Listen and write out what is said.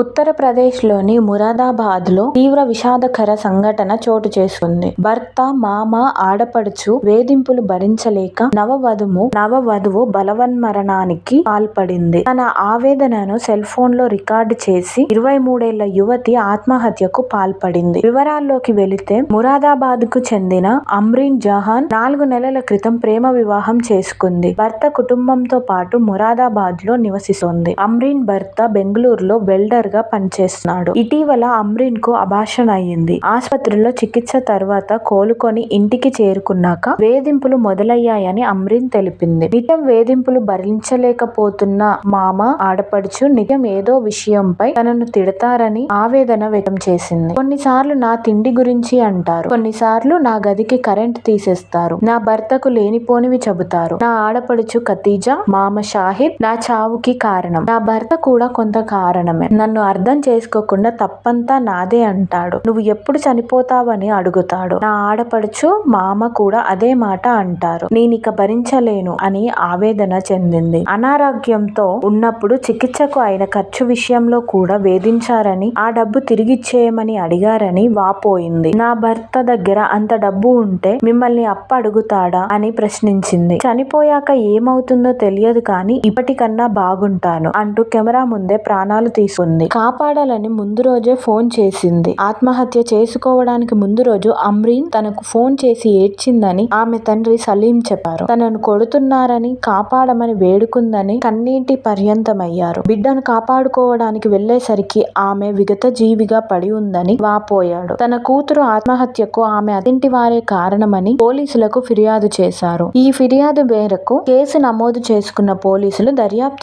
ఉత్తరప్రదేశ్లోని మురాదాబాద్లో తీవ్ర విషాదకర సంఘటన చోటు చేసుకుంది. భర్త, మామ, ఆడపడుచు వేధింపులు భరించలేక నవవధువు నవవధువు బలవన్మరణానికి పాల్పడింది. తన ఆవేదనను సెల్ ఫోన్లో రికార్డు చేసి ఇరవై మూడేళ్ళ యువతి ఆత్మహత్యకు పాల్పడింది. వివరాల్లోకి వెళితే మురాదాబాద్కు చెందిన అమ్రీన్ జహాన్ నాలుగు నెలల క్రితం ప్రేమ వివాహం చేసుకుంది. భర్త కుటుంబంతో పాటు మురాదాబాద్లో నివసిస్తోంది. అమ్రీన్ భర్త బెంగళూరులో వెల్డర్గా పనిచేస్తున్నాడు. ఇటీవల అమ్రిన్కు అభాషణ అయ్యింది. ఆసుపత్రిలో చికిత్స తర్వాత కోలుకొని ఇంటికి చేరుకున్నాక వేధింపులు మొదలయ్యాయని అమ్రిన్ తెలిపింది. నిత్యం వేధింపులు భరించలేకపోతున్న మామ, ఆడపడుచు నిత్యం ఏదో విషయంపై తనను తిడతారని ఆవేదన వ్యక్తం చేసింది. కొన్నిసార్లు నా తిండి గురించి అంటారు. కొన్నిసార్లు నా గదికి కరెంట్ తీసేస్తారు. నా భర్తకు లేనిపోనివి చెబుతారు. నా ఆడపడుచు ఖతీజా, మామ షాహిద్ నా చావుకి కారణం. నా భర్త కూడా కొంత కారణమే. నన్ను అర్థం చేసుకోకుండా తప్పంతా నాదే అంటాడు. నువ్వు ఎప్పుడు చనిపోతావని అడుగుతాడు. నా ఆడపడుచు, మామ కూడా అదే మాట అంటారు. నేనిక భరించలేను అని ఆవేదన చెందింది. అనారోగ్యంతో ఉన్నప్పుడు చికిత్సకు అయిన ఖర్చు విషయంలో కూడా వేధించారని, ఆ డబ్బు తిరిగిచ్చేయమని అడిగారని వాపోయింది. నా భర్త దగ్గర అంత డబ్బు ఉంటే మిమ్మల్ని అప్ప అడుగుతాడా అని ప్రశ్నించింది. చనిపోయాక ఏమవుతుందో తెలియదు కానీ ఇప్పటికన్నా బాగుంటాను అంటూ కెమెరా ముందే ప్రాణాలు తీసుకుంది. కాపాడాలని ముందు రోజే ఫోన్ చేసింది. ఆత్మహత్య చేసుకోవడానికి ముందు రోజు అమ్రీన్ తనకు ఫోన్ చేసి ఏడ్చిందని ఆమె తండ్రి సలీం చెప్పారు. తనను కొడుతున్నారని, కాపాడమని వేడుకుందని కన్నీటి పర్యంతమయ్యారు. బిడ్డను కాపాడుకోవడానికి వెళ్ళేసరికి ఆమె విగత జీవిగా పడి ఉందని వాపోయాడు. తన కూతురు ఆత్మహత్యకు ఆమె అతింటి వారే కారణమని పోలీసులకు ఫిర్యాదు చేశారు. ఈ ఫిర్యాదు మేరకు కేసు నమోదు చేసుకున్న పోలీసులు దర్యాప్తు